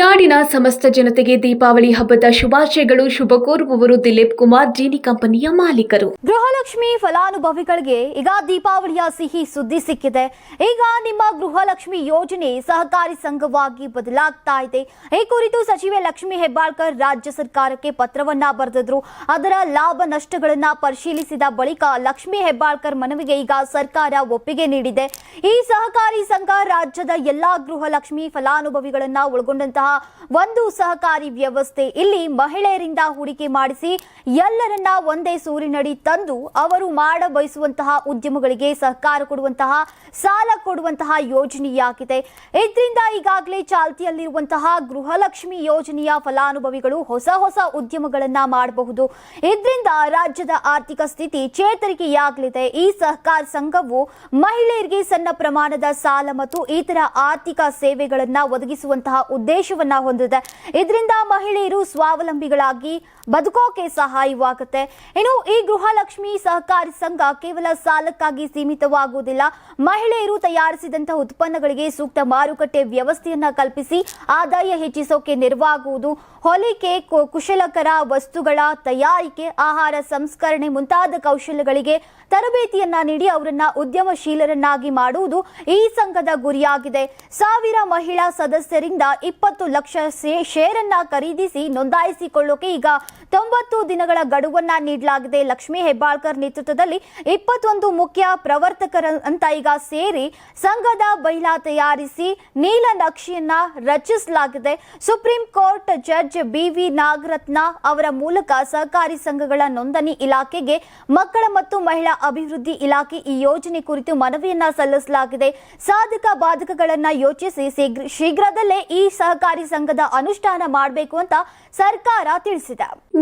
ನಾಡಿನ ಸಮಸ್ತ ಜನತೆಗೆ ದೀಪಾವಳಿ ಹಬ್ಬದ ಶುಭಾಶಯಗಳು ಶುಭ ಕೋರುವವರು ದಿಲೀಪ್ ಕುಮಾರ್, ಜೀನಿ ಕಂಪನಿಯ ಮಾಲೀಕರು. ಗೃಹಲಕ್ಷ್ಮಿ ಫಲಾನುಭವಿಗಳಿಗೆ ಈಗ ದೀಪಾವಳಿಯ ಸಿಹಿ ಸುದ್ದಿ ಸಿಕ್ಕಿದೆ. ಈಗ ನಿಮ್ಮ ಗೃಹಲಕ್ಷ್ಮಿ ಯೋಜನೆ ಸಹಕಾರಿ ಸಂಘವಾಗಿ ಬದಲಾಗ್ತಾ ಇದೆ. ಈ ಕುರಿತು ಸಚಿವೆ ಲಕ್ಷ್ಮಿ ಹೆಬ್ಬಾಳ್ಕರ್ ರಾಜ್ಯ ಸರ್ಕಾರಕ್ಕೆ ಪತ್ರವನ್ನ ಬರೆದಿದ್ರು. ಅದರ ಲಾಭ ನಷ್ಟಗಳನ್ನ ಪರಿಶೀಲಿಸಿದ ಬಳಿಕ ಲಕ್ಷ್ಮಿ ಹೆಬ್ಬಾಳ್ಕರ್ ಮನವಿಗೆ ಈಗ ಸರ್ಕಾರ ಒಪ್ಪಿಗೆ ನೀಡಿದೆ. ಈ ಸಹಕಾರಿ ಸಂಘ ರಾಜ್ಯದ ಎಲ್ಲಾ ಗೃಹಲಕ್ಷ್ಮಿ ಫಲಾನುಭವಿಗಳನ್ನ ಒಳಗೊಂಡಂತಹ ಒಂದು ಸಹಕಾರಿ ವ್ಯವಸ್ಥೆ ಇಲ್ಲಿ ಮಹಿಳೆಯರಿಂದ ಹೂಡಿಕೆ ಮಾಡಿಸಿ ಎಲ್ಲರನ್ನ ಒಂದೇ ಸೂರಿನಡಿ ತಂದು ಅವರು ಮಾಡ ಬಯಸುವಂತಹ ಉದ್ಯಮಗಳಿಗೆ ಸಹಕಾರ ಕೊಡುವಂತಹ, ಸಾಲ ಕೊಡುವಂತಹ ಯೋಜನೆಯಾಗಿದೆ ಇದರಿಂದ ಈಗಾಗಲೇ ಚಾಲ್ತಿಯಲ್ಲಿರುವಂತಹ ಗೃಹಲಕ್ಷ್ಮಿ ಯೋಜನೆಯ ಫಲಾನುಭವಿಗಳು ಹೊಸ ಹೊಸ ಉದ್ಯಮಗಳನ್ನ ಮಾಡಬಹುದು. ಇದರಿಂದ ರಾಜ್ಯದ ಆರ್ಥಿಕ ಸ್ಥಿತಿ ಚೇತರಿಕೆಯಾಗಲಿದೆ. ಈ ಸಹಕಾರ ಸಂಘವು ಮಹಿಳೆಯರಿಗೆ ಸಣ್ಣ ಪ್ರಮಾಣದ ಸಾಲ ಮತ್ತು ಇತರ ಆರ್ಥಿಕ ಸೇವೆಗಳನ್ನ ಒದಗಿಸುವಂತಹ ಉದ್ದೇಶವನ್ನ ಹೊಂದಿದೆ. ಇದರಿಂದ ಮಹಿಳೆಯರು ಸ್ವಾವಲಂಬಿಗಳಾಗಿ ಬದುಕೋಕೆ ಸಹಾಯವಾಗುತ್ತೆ. ಇನ್ನು ಈ ಗೃಹಲಕ್ಷ್ಮಿ ಸಹಕಾರಿ ಸಂಘ ಕೇವಲ ಸಾಲಕ್ಕಾಗಿ ಸೀಮಿತವಾಗುವುದಿಲ್ಲ. ಮಹಿಳೆಯರು ತಯಾರಿಸಿದಂತಹ ಉತ್ಪನ್ನಗಳಿಗೆ ಸೂಕ್ತ ಮಾರುಕಟ್ಟೆ ವ್ಯವಸ್ಥೆಯನ್ನ ಕಲ್ಪಿಸಿ ಆದಾಯ ಹೆಚ್ಚಿಸೋಕೆ ನೆರವಾಗುವುದು. ಹೊಲಿಕೆ ಕುಶಲಕರ ವಸ್ತುಗಳ ತಯಾರಿಕೆ, ಆಹಾರ ಸಂಸ್ಕರಣೆ ಮುಂತಾದ ಕೌಶಲ್ಯಗಳಿಗೆ ತರಬೇತಿಯನ್ನ ನೀಡಿ ಅವರನ್ನ ಉದ್ಯಮಶೀಲರನ್ನಾಗಿ ಮಾಡುವುದು ಈ ಸಂಘದ ಗುರಿಯಾಗಿದೆ. ಸಾವಿರ ಮಹಿಳಾ ಸದಸ್ಯರಿಂದ ಇಪ್ಪತ್ತು ಲಕ್ಷ ಶೇರನ್ನ ಖರೀದಿಸಿ ನೋಂದಾಯಿಸಿಕೊಳ್ಳೋಕೆ ಈಗ ತೊಂಬತ್ತು ದಿನಗಳ ಗಡುವನ್ನ ನೀಡಲಾಗಿದೆ. ಲಕ್ಷ್ಮೀ ಹೆಬ್ಬಾಳ್ಕರ್ ನೇತೃತ್ವದಲ್ಲಿ ಇಪ್ಪತ್ತೊಂದು ಮುಖ್ಯ ಪ್ರವರ್ತಕರ ಅಂತ ಈಗ ಸೇರಿ ಸಂಘದ ಬೈಲಾ ತಯಾರಿಸಿ ನೀಲ ನಕ್ಷೆಯನ್ನ ರಚಿಸಲಾಗಿದೆ. Supreme court judge B V Nagarathna ಅವರ ಮೂಲಕ ಸಹಕಾರಿ ಸಂಘಗಳ ನೋಂದಣಿ ಇಲಾಖೆಗೆ ಮಕ್ಕಳ ಮತ್ತು ಮಹಿಳಾ ಅಭಿವೃದ್ಧಿ ಇಲಾಖೆ ಈ ಯೋಜನೆ ಕುರಿತು ಮನವಿಯನ್ನ ಸಲ್ಲಿಸಲಾಗಿದೆ. ಸಾಧಕ ಬಾಧಕಗಳನ್ನ ಯೋಚಿಸಿ ಶೀಘ್ರ- ಶೀಘ್ರದಲ್ಲೇ ಈ ಸಹಕಾರಿ ಸಂಘದ ಅನುಷ್ಠಾನ ಮಾಡಬೇಕು ಅಂತ ಸರ್ಕಾರ ತಿಳಿಸಿದೆ.